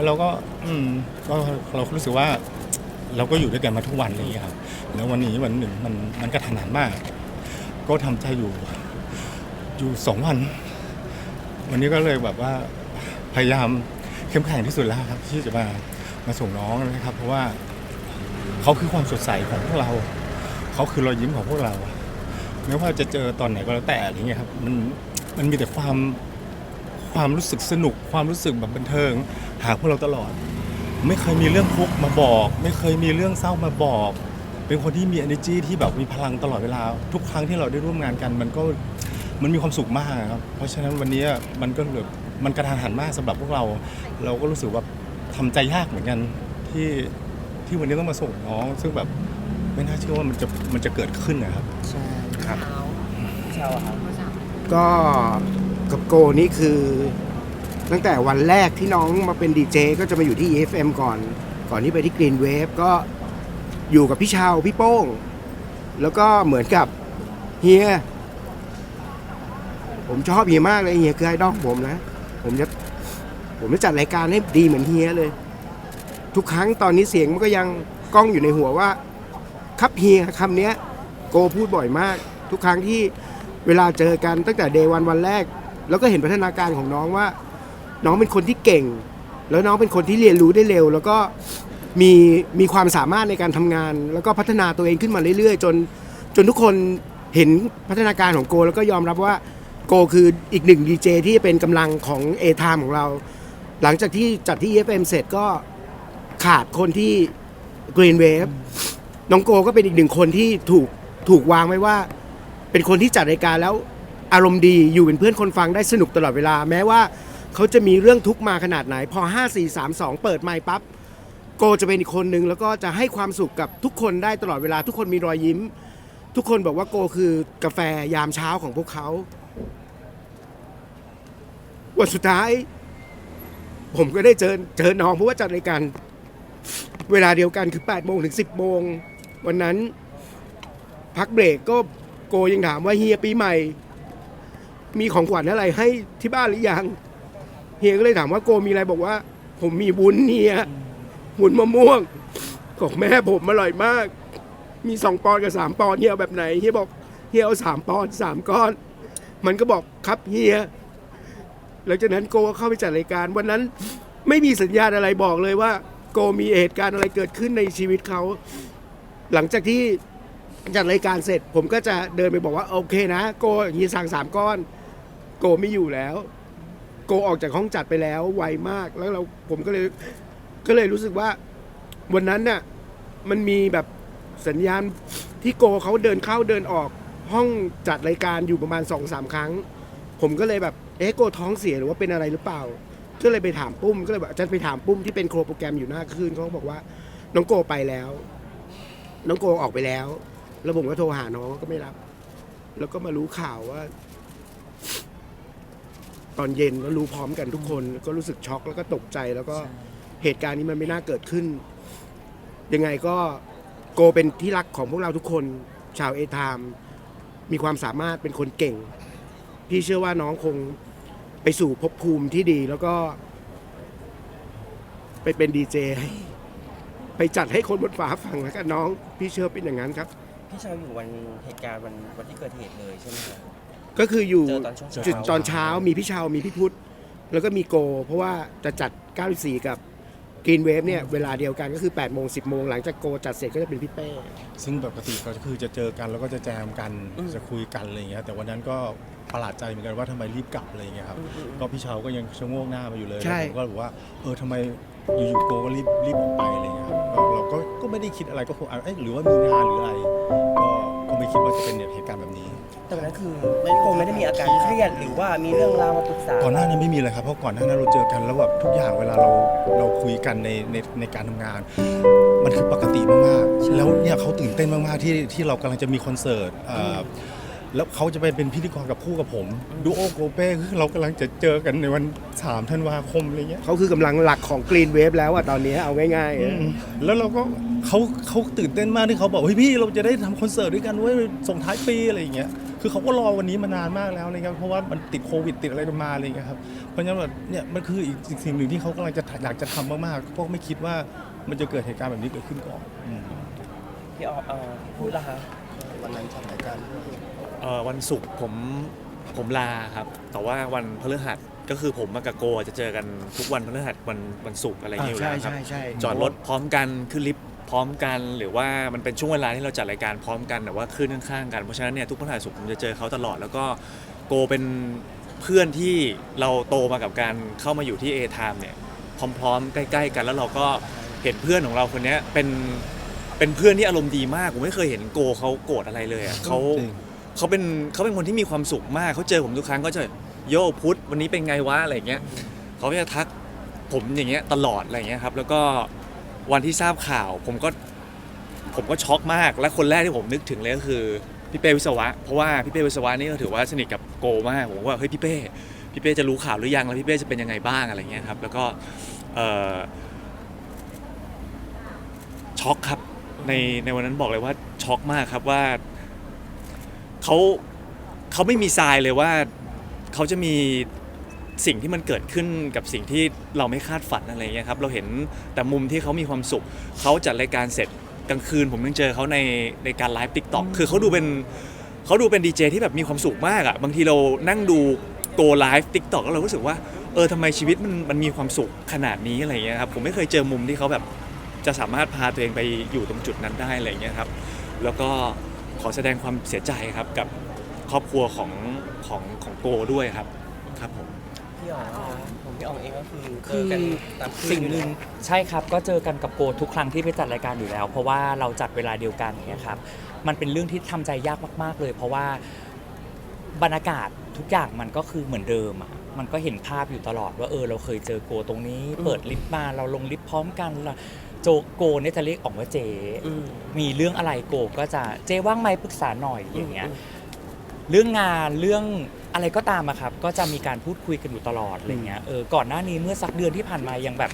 แล้วเราก็อืมก็เรารู้สึกว่า เราก็อยู่ด้วยกันมาทุกวันเงี้ยครับแล้ววันนี้วันหนึ่งมันมันกระทันหันมาก ก็ทำใจอยู่ อยู่สองวัน วันนี้ก็เลยแบบว่าพยายามเข้มแข็งที่สุดแล้วครับ ที่จะมามาส่งน้องนะครับ เพราะว่าเขาคือความสดใสของพวกเราเขาคือรอยยิ้มของพวกเรา ไม่ว่าจะเจอตอนไหนก็แล้วแต่อะไรเงี้ยครับมันมันมีแต่ความ ความรู้สึกสนุกความรู้สึกแบบบันเทิง หาพวกเราตลอด ไม่เคยมีเรื่องทุกข์มาบอก ไม่เคยมีเรื่องเศร้ามาบอก เป็นคนที่มี energy ที่แบบมีพลังตลอดเวลา ทุกครั้งที่เราได้ร่วมงานกัน มันก็มันมีความสุขมากครับเพราะฉะนั้นวันนี้มันก็แบบมันกระทันหันมากสำหรับพวกเรา เราก็รู้สึกว่าทำใจยากเหมือนกันที่ที่วันนี้ต้องมาส่งน้อง ซึ่งแบบไม่น่าเชื่อว่ามันจะมันจะเกิดขึ้นนะครับใช่ครับพี่เชาอะครับก็ กับโกนี่คือ ตั้งแต่วันแรกที่น้องมาเป็นดีเจก็จะมาอยู่ที่ EFM ก่อน ก่อนที่ไปที่ Green Wave ก็อยู่กับพี่ชาวพี่โป้ง แล้วก็เหมือนกับเฮีย ผมชอบเฮียมากเลยเฮียคือไอดอลของผมนะ ผมจะผมจะจัดรายการให้ดีเหมือนเฮียเลย ทุกครั้งตอนนี้เสียงมันก็ยังกล้องอยู่ในหัวว่า ครับเฮียคำเนี้ย โกพูดบ่อยมาก ทุกครั้งที่เวลาเจอกันตั้งแต่เดวันวันแรก แล้วก็เห็นพัฒนาการของน้องว่า น้องเป็นคนที่เก่ง แล้วน้องเป็นคนที่เรียนรู้ได้เร็ว แล้วก็มีมีความสามารถในการทำงาน แล้วก็พัฒนาตัวเองขึ้นมาเรื่อยๆ จนจนทุกคนเห็นพัฒนาการของโก แล้วก็ยอมรับว่าโกคืออีกหนึ่งดีเจที่เป็นกำลังของเอทามของเรา หลังจากที่จัดที่ FM เสร็จก็ขาดคนที่ Green Wave น้องโกก็เป็นอีกหนึ่งคนที่ถูกถูกวางไว้ว่า เป็นคนที่จัดรายการแล้ว อารมณ์ดีอยู่เป็นเพื่อนคนฟังได้สนุกตลอดเวลา แม้ว่าเขาจะมีเรื่องทุกข์มาขนาดไหน พอ 5 4 3 2 เปิดไมค์ปั๊บโกจะเป็นอีกคนนึงแล้วก็จะให้ความสุขกับทุกคนได้ตลอดเวลา ทุกคนมีรอยยิ้ม ทุกคนบอกว่าโกคือกาแฟยามเช้าของพวกเขาวันสุดท้าย ผมก็ได้เจอเจอน้องเพราะว่าจัดรายการเวลาเดียวกันคือ8โมงถึง 10โมงวันนั้นพักเบรกก็โกยังถามว่าเฮียปีใหม่ มีของขวัญอะไรให้ที่บ้านหรือยังเฮียก็เลยถามว่าโกมีอะไรบอกว่า ผมมีวุ้นเฮียวุ้นมะม่วงของแม่ผมอร่อยมาก มีสองปอนกับสามปอนเฮียเอาแบบไหนเฮียบอกเฮียเอาสามปอนสามก้อน มันก็บอกครับเฮียหลังจากนั้นโกก็เข้าไปจัดรายการ วันนั้นไม่มีสัญญาณอะไรบอกเลยว่า โกมีเหตุการณ์อะไรเกิดขึ้นในชีวิตเขา หลังจากที่จัดรายการเสร็จ ผมก็จะเดินไปบอกว่าโอเคนะ โกเฮียสั่งสามก้อน โกไม่อยู่แล้ว โกออกจากห้องจัดไปแล้วไวมากแล้วเราผมก็เลยก็เลยรู้สึกว่า วันนั้นน่ะมันมีแบบสัญญาณที่โกเขาเดินเข้าเดินออกห้องจัดรายการอยู่ประมาณสองสามครั้ง ผมก็เลยแบบเอ๊ะโกท้องเสียหรือว่าเป็นอะไรหรือเปล่า ก็เลยไปถามปุ้มก็เลยบอกอาจารย์ไปถามปุ้มที่เป็นโครโปรแกรมอยู่หน้าคลื่นเขาก็บอกว่า น้องโกไปแล้ว น้องโกออกไปแล้ว แล้วผมก็โทรหาน้องก็ไม่รับ แล้วก็มารู้ข่าวว่า ตอนเย็นก็รู้พร้อมกันทุกคน ก็รู้สึกช็อกแล้วก็ตกใจแล้วก็เหตุการณ์นี้มันไม่น่าเกิดขึ้น ยังไงก็โกเป็นที่รักของพวกเราทุกคนชาวเอทามมีความสามารถเป็นคนเก่ง พี่เชื่อว่าน้องคงไปสู่ภพภูมิที่ดีแล้วก็ ไปเป็นดีเจให้ไปจัดให้คนบนฟ้าฟังแล้วกันน้อง พี่เชื่อเป็นอย่างนั้นครับ พี่เชาอยู่วันเหตุการณ์วันวันที่เกิดเหตุเลยใช่ไหมครับ ก็คืออยู่เจอตอนช่วงเช้า จุดตอนเช้ามีพี่เชาวมีพี่พุทธแล้วก็มีโก เพราะว่าจะจัด 94 กับกรีนเวฟเนี่ยเวลาเดียวกันก็คือ8โมง10โมงหลังจากโกจัดเสร็จก็จะเป็นพี่เป้ ซึ่งปกติก็คือจะเจอกันแล้วก็จะแจมกันอืมจะคุยกันอะไรอย่างเงี้ยแต่วันนั้นก็ประหลาดใจเหมือนกันว่าทำไมรีบกลับอะไรอย่างเงี้ยครับอืมอืมก็พี่เชาก็ยังชะโงกหน้ามาอยู่เลยใช่ แล้วผมก็บอกว่าเออทำไมอยู่ๆโกก็รีบรีบออกไปอะไรอย่างเงี้ยครับเราเราก็ก็ไม่ได้คิดอะไรก็คงอะเอ๊ะหรือว่ามีงานหรืออะไรก็ก็ ไม่คิดว่าจะเป็นเหตุการณ์แบบนี้แต่วันนั้นคือไม่โกไม่ได้มีอาการเครียดหรือว่ามีเรื่องราวมาปรึกษาก่อนหน้านั้นไม่มีเลยครับเพราะก่อนหน้านั้นเราเจอกันแล้วแบบทุกอย่างเวลาเราเราคุยกันในในในการทำงาน มันคือปกติมากๆแล้วเนี่ยเขาตื่นเต้นมากๆที่ที่เรากำลังจะมีคอนเสิร์ตเอ่อ แล้วเขาจะไปเป็นพิธีกรกับคู่กับผมดูโอโกเป้คือเรากำลังจะเจอกันในวัน3ธันวาคมอะไรเงี้ยเขาคือกำลังหลักของกรีนเวฟแล้วอะตอนนี้เอาง่ายๆอะแล้วเราก็เขาเขาตื่นเต้นมากที่เขาบอกเฮ้ยพี่เราจะได้ทำคอนเสิร์ตด้วยกันเว้ยส่งท้ายปีอะไรอย่างเงี้ยคือเขาก็รอวันนี้มานานมากแล้วนะครับเพราะว่ามันติดโควิดติดอะไรกันมาอะไรอย่างเงี้ยครับเพราะฉะนั้นแบบเนี่ยมันคืออีกอีกสิ่งหนึ่งที่เขากำลังจะอยากจะทำมากๆเพราะไม่คิดว่ามันจะเกิดเหตุการณ์แบบนี้เกิดขึ้นก่อนอืมพี่ออเอ่อพูดละคะวันนั้นจัดรายการด้วย เอ่อวันศุกร์ผมผมลาครับ แต่ว่าวันพฤหัสก็คือผมกับโกจะเจอกันทุกวันพฤหัสวันวันศุกร์อะไรอย่างเงี้ยอยู่ใช่แล้วครับใช่ใช่จอดรถพร้อมกันขึ้นลิฟต์พร้อมกัน หรือว่ามันเป็นช่วงเวลาที่เราจัดรายการพร้อมกันแต่ว่าขึ้นข้างๆกันเพราะฉะนั้นเนี่ยทุกพฤหัสศุกร์ผมจะเจอเขาตลอด แล้วก็โกเป็นเพื่อนที่เราโตมากับการเข้ามาอยู่ที่ A Time เนี่ยพร้อมๆใกล้ ๆ กันแล้วเราก็เห็นเพื่อนของเราคนเนี้ยเป็นเป็นเพื่อนที่อารมณ์ดีมากผมไม่เคยเห็นโกเขาโกรธอะไรเลยอะเขาจริง เขาเป็นเขาเป็นคนที่มีความสุขมากเขาเจอผมทุกครั้งก็จะโยพุทธวันนี้เป็นไงวะอะไรอย่างเงี้ยเขาก็จะทักผมอย่างเงี้ยตลอดอะไรอย่างเงี้ยครับ แล้วก็วันที่ทราบข่าว ผมก็ผมก็ช็อกมาก และคนแรกที่ผมนึกถึงเลยก็คือพี่เป้วิศวะ เพราะว่าพี่เป้วิศวะนี่ก็ถือว่าสนิทกับโกมากผมว่าเฮ้ยพี่เป้พี่เป้จะรู้ข่าวหรือยังแล้วพี่เป้จะเป็นยังไงบ้างอะไรเงี้ยครับ แล้วก็เออช็อกครับในในวันนั้นบอกเลยว่าช็อกมากครับว่า เขาเขาไม่มีทรายเลยว่าเขาจะมีสิ่งที่มันเกิดขึ้นกับสิ่งที่เราไม่คาดฝันอะไรเงี้ยครับเราเห็นแต่มุมที่เขามีความสุขเขาจัดรายการเสร็จกลางคืนผมยังเจอเขาในในการไลฟ์ติ๊กต็อกคือเขาดูเป็นเขาดูเป็นดีเจที่แบบมีความสุขมากอะ่ะบางทีเรานั่งดูโกไลฟ์ติ๊กต็อกแล้วเรารู้สึกว่าเออทำไมชีวิตมันมันมีความสุขขนาดนี้อะไรเงี้ยครับผมไม่เคยเจอมุมที่เขาแบบจะสามารถพาตัวเองไปอยู่ตรงจุดนั้นได้อะไรเงี้ยครับแล้วก็ ขอแสดงความเสียใจครับกับครอบครัวของของของโกด้วยครับครับผม พี่อ๋อนะคะผมพี่อ๋องเองก็คือเจคืออกันตามคืนสิ่งอยู่หนึ่งแล้วใช่ครับก็เจอกันกับโกทุกครั้งที่ไปจัดรายการอยู่แล้ว เพราะว่าเราจัดเวลาเดียวกันอย่างเงี้ยครับมันเป็นเรื่องที่ทำใจยากมาก ๆ เลย เพราะว่าบรรยากาศทุกอย่างมันก็คือเหมือนเดิมอะมันก็เห็นภาพอยู่ตลอดว่าเออเราเคยเจอโกตรงนี้ เปิดลิฟต์มาเราลงลิฟต์พร้อมกันแล้ว โจโกเนี่ยจะเรียกออกว่าเจ อืม มีเรื่องอะไรโกก็จะเจว่างไหมปรึกษาหน่อยอย่างเงี้ยอืมเรื่องงานเรื่องอะไรก็ตามอะครับ ก็จะมีการพูดคุยกันอยู่ตลอดอะไรเงี้ยเออก่อนหน้านี้เมื่อสักเดือนที่ผ่านมายังแบบ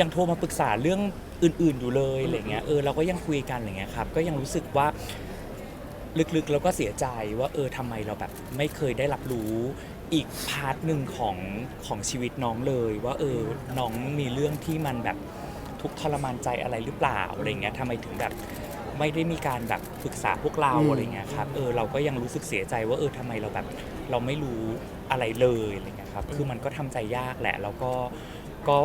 ยังโทรมาปรึกษาเรื่องอื่น ๆอยู่เลยอะไรเงี้ยเออเราก็ยังคุยกันอะไรเงี้ยครับ ก็ยังรู้สึกว่าลึกๆเราก็เสียใจว่าเออทำไมเราแบบไม่เคยได้รับรู้อีกพาร์ทหนึ่งของของชีวิตน้องเลย ว่าเออน้องมีเรื่องที่มันแบบ ทุกข์ทรมานใจอะไรหรือเปล่าอะไรเงี้ยทำไมถึงแบบไม่ได้มีการแบบปรึกษาพวกเราอืม อะไรเงี้ยครับเออเราก็ยังรู้สึกเสียใจว่าเออทำไมเราแบบเราไม่รู้อะไรเลยอะไรเงี้ยครับคือมันก็ทำใจยากแหละ แล้วก็ก็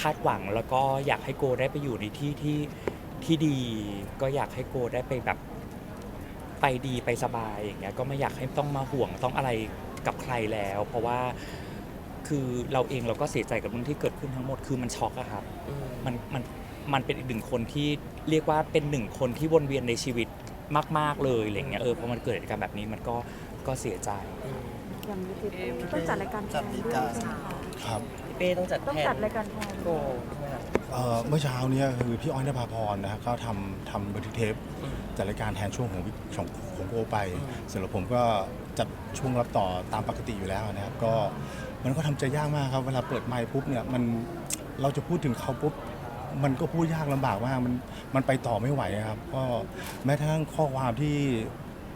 คาดหวังแล้วก็อยากให้โกได้ไปอยู่ในที่ที่ที่ดี ก็อยากให้โกได้ไปแบบไปดีไปสบายอย่างเงี้ยก็ไม่อยากให้ต้องมาห่วงต้องอะไรกับใครแล้ว เพราะว่า คือเราเองเราก็เสียใจกับเรื่องที่เกิดขึ้นทั้งหมดคือมันช็อกอะครับ อืม มันมันมันเป็นอีกหนึ่งคนที่เรียกว่าเป็นหนึ่งคนที่วนเวียนในชีวิตมาก ๆ เลยอะไรเงี้ยเออพอมันเกิดเหตุการณ์แบบนี้มันก็ก็เสียใจอืมอย่างนี้ต้องจัดรายการแทนด้วยใช่ไหมคะครับ พี่เป้ต้องจัดต้องแทนจัดรายการแทนโกใช่ไหมคะ เอ่อเมื่อเช้าเนี่ยคือพี่อ้อยนภาพรนะครับก็ทำทำบันทึกเทปจัดรายการแทนช่วงของวิของของโกไป เสร็จแล้วผมก็จัดช่วงรับต่อตามปกติอยู่แล้วนะครับก็มันก็ทำใจยากมากครับเวลาเปิดไมค์ปุ๊บเนี่ยมันเราจะพูดถึงเขาปุ๊บมันก็พูดยากลำบากมากมันมันไปต่อไม่ไหวครับก็แม้กระทั่งข้อความที่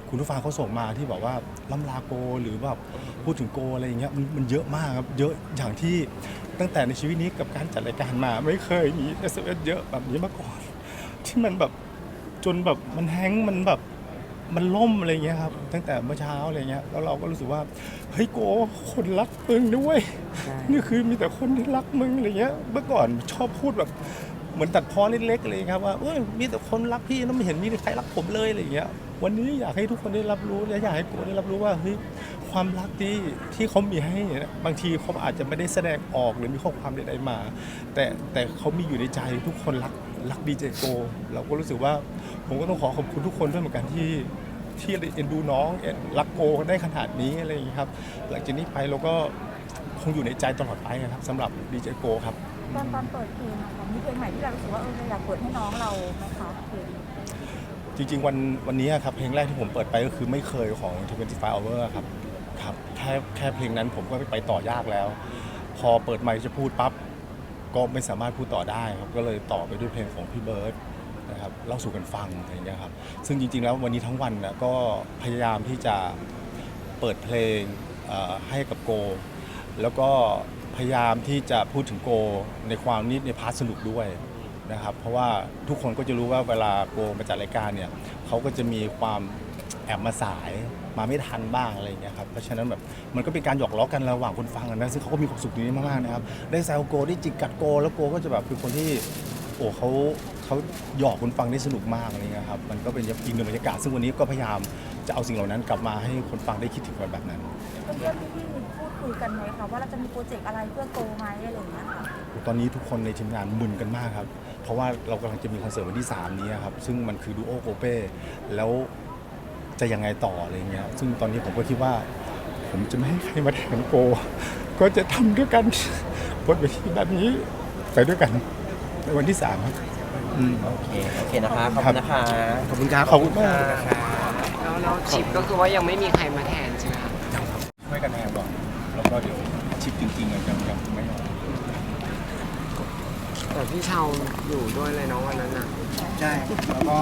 คุณผู้ฟังเขาส่งมาที่บอกว่าล้ำลาโกหรือแบบพูดถึงโกอะไรอย่างเงี้ยมันมันเยอะมากครับเยอะอย่างที่ ตั้งแต่ในชีวิตนี้กับการจัดรายการมาไม่เคยมี s อ s เยอะแบบนี้มาก่อน ที่มันแบบจนแบบมันแห้งก์มันแบบมันล่มอะไรเงี้ยครับตั้งแต่เมื่อเช้าอะไรเงี้ยแล้วเราก็รู้สึกว่าเฮ้ยโกคนรักมึงด้วย นี่คือมีแต่คนที่รักมึงอะไรเงี้ย เมื่อก่อนชอบพูดแบบ เหมือนตัดพ้อเล็กๆเลยครับว่าเอ้ยมีแต่คนรักพี่แล้วไม่เห็นมีใครรักผมเลยอะไรอย่างเงี้ยวันนี้อยากให้ทุกคนได้รับรู้และอยากให้โกได้รับรู้ว่าเฮ้ยความรักที่ที่เขามีให้เนี่ยบางทีเขาอาจจะไม่ได้แสดงออกหรือมีข้อความใดๆมา แต่แต่เขามีอยู่ในใจทุกคนรักรักดีเจโกเราก็รู้สึกว่า ผมก็ต้องขอขอบคุณทุกคนด้วยเหมือนกันที่ที่เอ็นดูน้องเอ็นรักโกได้ขนาดนี้อะไรอย่างนี้ครับ หลังจากนี้ไปเราก็คงอยู่ในใจตลอดไปนะครับสำหรับดีเจโกครับ ตอนตอนเปิดเพลงอะค่ะมีเพลงไหนที่เรารู้สึกว่าเออเราอยากเปิดให้น้องเราไหมคะเพลงจริง ๆ วันวันนี้ครับเพลงแรกที่ผมเปิดไปก็คือไม่เคยของ25 hour ครับครับแค่แค่เพลงนั้นผมก็ไปต่อยากแล้ว พอเปิดไมค์จะพูดปั๊บก็ไม่สามารถพูดต่อได้ครับก็เลยต่อไปด้วยเพลงของพี่เบิร์ดนะครับเล่าสู่กันฟังอะไรอย่างเงี้ยครับซึ่งจริง ๆ แล้ววันนี้ทั้งวันนะก็พยายามที่จะเปิดเพลงให้กับโก แล้วก็ พยายามที่จะพูดถึงโกในความนิดในพาร์ทสนุกด้วยนะครับ เพราะว่าทุกคนก็จะรู้ว่าเวลาโกมาจัดรายการเนี่ยเขาก็จะมีความแอบมาสายมาไม่ทันบ้างอะไรอย่างเงี้ยครับเพราะฉะนั้นแบบมันก็เป็นการหยอกล้อกันระหว่างคนฟังนะซึ่งเขาก็มีความสุขนี้มากๆนะครับได้แซวโกได้จิกกัดโก แล้วโกก็จะแบบเป็นคนที่โอ้เขาเขาหยอกคนฟังได้สนุกมากอะไรเงี้ยครับมันก็เป็นอีกหนึ่งบรรยากาศซึ่งวันนี้ก็พยายาม จะเอาสิ่งเหล่านั้นกลับมาให้คนฟังได้คิดถึงกันแบบนั้น เพื่อนๆพี่ๆมีพูดคุยกันไหมคะว่าเราจะมีโปรเจกต์อะไรเพื่อโกไหมอะไรอย่างเงี้ยค่ะตอนนี้ทุกคนในทีมงานมึนกันมากครับ เพราะว่าเรากำลังจะมีคอนเสิร์ตวันที่ 3 นี้ครับ ซึ่งมันคือดูโอโกเป้แล้วจะยังไงต่ออะไรเงี้ย ซึ่งตอนนี้ผมก็คิดว่า ผมจะไม่ให้ใครมาแทนโก ก็จะทำด้วยกันบนเวทีแบบนี้ไปด้วยกันในวันที่3ครับอืมโอเค โอเคนะคะ ขอบคุณนะคะ ขอบคุณครับ ขอบคุณมาก แล้วแล้วชิปก็คือว่ายังไม่มีใครมาแทนใช่ไหมคะช่วยกันแทนก่อนแล้วก็เดี๋ยวชิปจริงๆอะยังยังไม่ออกแต่พี่เชาอยู่ด้วยเลยเนาะวันนั้นน่ะใช่แล้วก็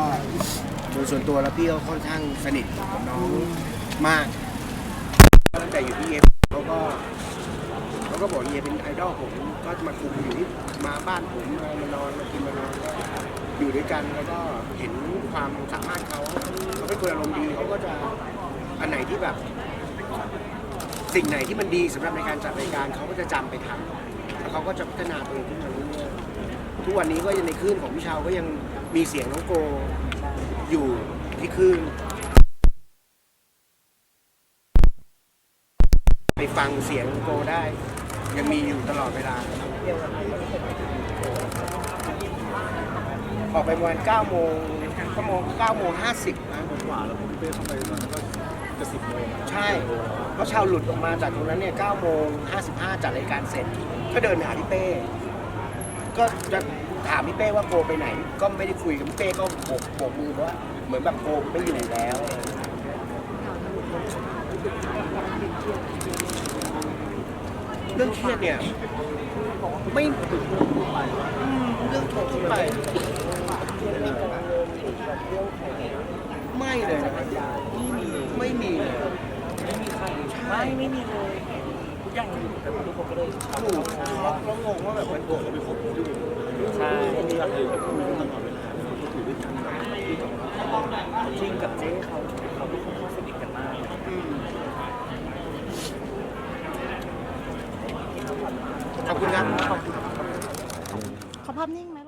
โดยส่วนตัวแล้วพี่ก็ค่อนข้างสนิทกับน้องมากตั้งแต่อยู่ที่เอฟ เขาก็เขาก็บอกเอเป็นไอดอลผมก็มาคุมอยู่ที่มาบ้านผมมานอนมากินมานอนก็อยู่ด้วยกันแล้วก็เห็นความสามารถเขาเขาเป็นคนอารมณ์ดีเขาก็จะอันไหนที่แบบ สิ่งไหนที่มันดีสำหรับในการจัดรายการเขาก็จะจำไปทำแล้วเขาก็จะพัฒนาตัวเองขึ้นมาเรื่อยๆทุกวันนี้ก็ยังในคลื่นของพี่เชาวก็ยังมีเสียงน้องโกอยู่ที่คลื่น ไปฟังเสียงโกได้ ยังมีอยู่ตลอดเวลา ออกไปประมาณ9โมง9โมง9โมง50นะกว่าแล้วผมเป้เข้าไปตอนนั้นก็จะ10โมงใช่ เพราะชาวหลุดออกมาจากตรงนั้นเนี่ย9โมง55จัดรายการเสร็จ ก็เดินไปหาพี่เป้ ก็จะถามพี่เป้ว่าโกไปไหน ก็ไม่ได้คุยกับพี่เป้ก็โบกโบกมือว่าเหมือนแบบโกไม่อยู่แล้ว เรื่องเครียดเนี่ยไม่อืมเรื่องทั่วไปไม่เลยนะไม่มีเลยไม่ไม่มีเลยทุกอย่างอยู่แต่ทุกคนก็เลยถูกแล้วงงว่าแบบมันโกรธไปคบอยู่ใช่จริงกับเจ๊เขาเขาเป็นคนที่สนิทกันมาก ขอบคุณครับ ขอภาพ นิ่งไหม